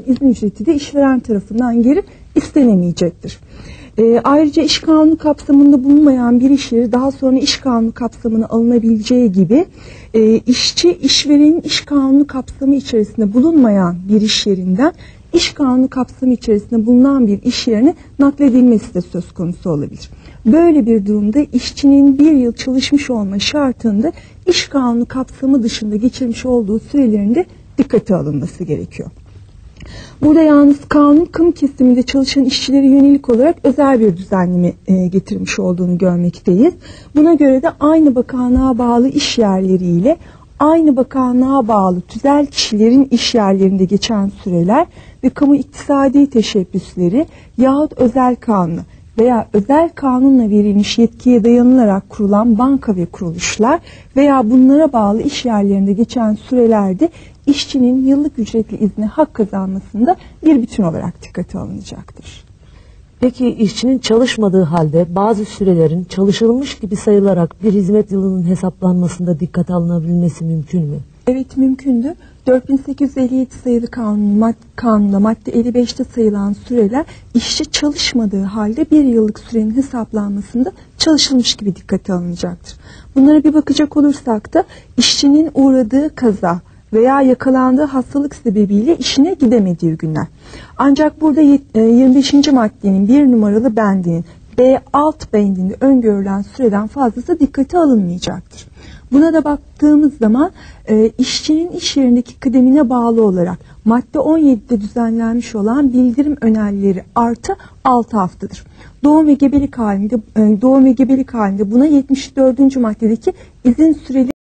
izin ücreti de işveren tarafından geri istenemeyecektir. E, ayrıca iş kanunu kapsamında bulunmayan bir iş yeri daha sonra iş kanunu kapsamına alınabileceği gibi e, işçi işverenin iş kanunu kapsamı içerisinde bulunmayan bir iş yerinden iş kanunu kapsamı içerisinde bulunan bir iş yerine nakledilmesi de söz konusu olabilir. Böyle bir durumda işçinin bir yıl çalışmış olma şartında iş kanunu kapsamı dışında geçirmiş olduğu sürelerinde dikkate alınması gerekiyor. Burada yalnız kanun kamu kesiminde çalışan işçilere yönelik olarak özel bir düzenleme e, getirmiş olduğunu görmekteyiz. Buna göre de aynı bakanlığa bağlı iş yerleriyle aynı bakanlığa bağlı tüzel kişilerin iş yerlerinde geçen süreler ve kamu iktisadi teşebbüsleri yahut özel kanunu veya özel kanunla verilmiş yetkiye dayanılarak kurulan banka ve kuruluşlar veya bunlara bağlı iş yerlerinde geçen sürelerde işçinin yıllık ücretli izne hak kazanmasında bir bütün olarak dikkate alınacaktır. Peki işçinin çalışmadığı halde bazı sürelerin çalışılmış gibi sayılarak bir hizmet yılının hesaplanmasında dikkate alınabilmesi mümkün mü? Evet mümkündür. 4857 sayılı kanun, mad, kanunda madde 55'te sayılan süreler işçi çalışmadığı halde bir yıllık sürenin hesaplanmasında çalışılmış gibi dikkate alınacaktır. Bunlara bir bakacak olursak da işçinin uğradığı kaza veya yakalandığı hastalık sebebiyle işine gidemediği günler. Ancak burada 25. maddenin bir numaralı bendinin B alt bendinde öngörülen süreden fazlası dikkate alınmayacaktır. Buna da baktığımız zaman e, işçinin iş yerindeki kıdemine bağlı olarak madde 17'de düzenlenmiş olan bildirim önerleri artı 6 haftadır. Doğum ve gebelik halinde e, doğum ve gebelik halinde buna 74. maddedeki izin süreli